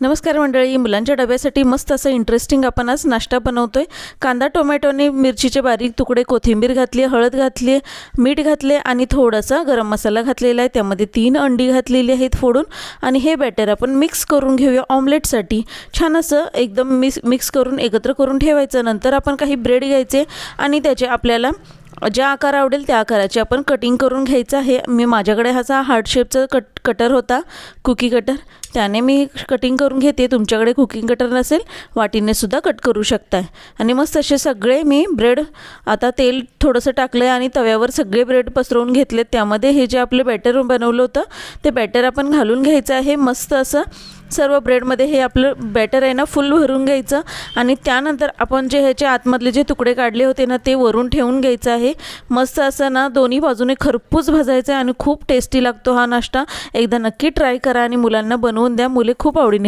नमस्कार मंडळी मुलांच्या डब्यासाठी मस्त असं इंटरेस्टिंग आपण आज नाश्ता बनवतो आहे कांदा टोमॅटोने मिरचीचे बारीक तुकडे कोथिंबीर घातली हळद घातली मीठ घातले आणि थोडासा गरम मसाला घातलेला आहे. त्यामध्ये तीन अंडी घातलेली आहेत फोडून आणि हे बॅटर आपण मिक्स करून घेऊया ऑमलेटसाठी छान असं एकदम मिक्स मिक्स करून एकत्र करून ठेवायचं. नंतर आपण काही ब्रेड घ्यायचे आणि त्याचे आपल्याला ज्या आकार आवडेल त्या आकाराचे. आपण कटिंग करून घ्यायचं आहे. मी माझ्याकडे हा हार्ट शेपचा कट कटर होता कुकी कटर त्याने मी कटिंग करून घेते. तुमच्याकडे कुकिंग कटर नसेल वाटीने सुद्धा कट करू शकताय. आणि मस्त असे सगळे मी ब्रेड आता तेल थोडंसं टाकलं आहे आणि तव्यावर सगळे ब्रेड पसरवून घेतले त्यामध्ये हे जे आपलं बॅटर बनवलं होतं ते बॅटर आपण घालून घ्यायचं आहे. मस्त असं सर्व ब्रेडमध्ये हे आपलं बॅटर आहे ना फुल भरून घ्यायचं. आणि त्यानंतर आपण जे ह्याचे आतमधले जे तुकडे काढले होते ना ते वरून ठेवून घ्यायचं आहे. मस्त असं ना दोन्ही बाजूने खरपूस भाजायचं आहे आणि खूप टेस्टी लागतो हा नाश्ता. एकदा नक्की ट्राय करा आणि मुलांना बनवून द्या. मुले खूप आवडीने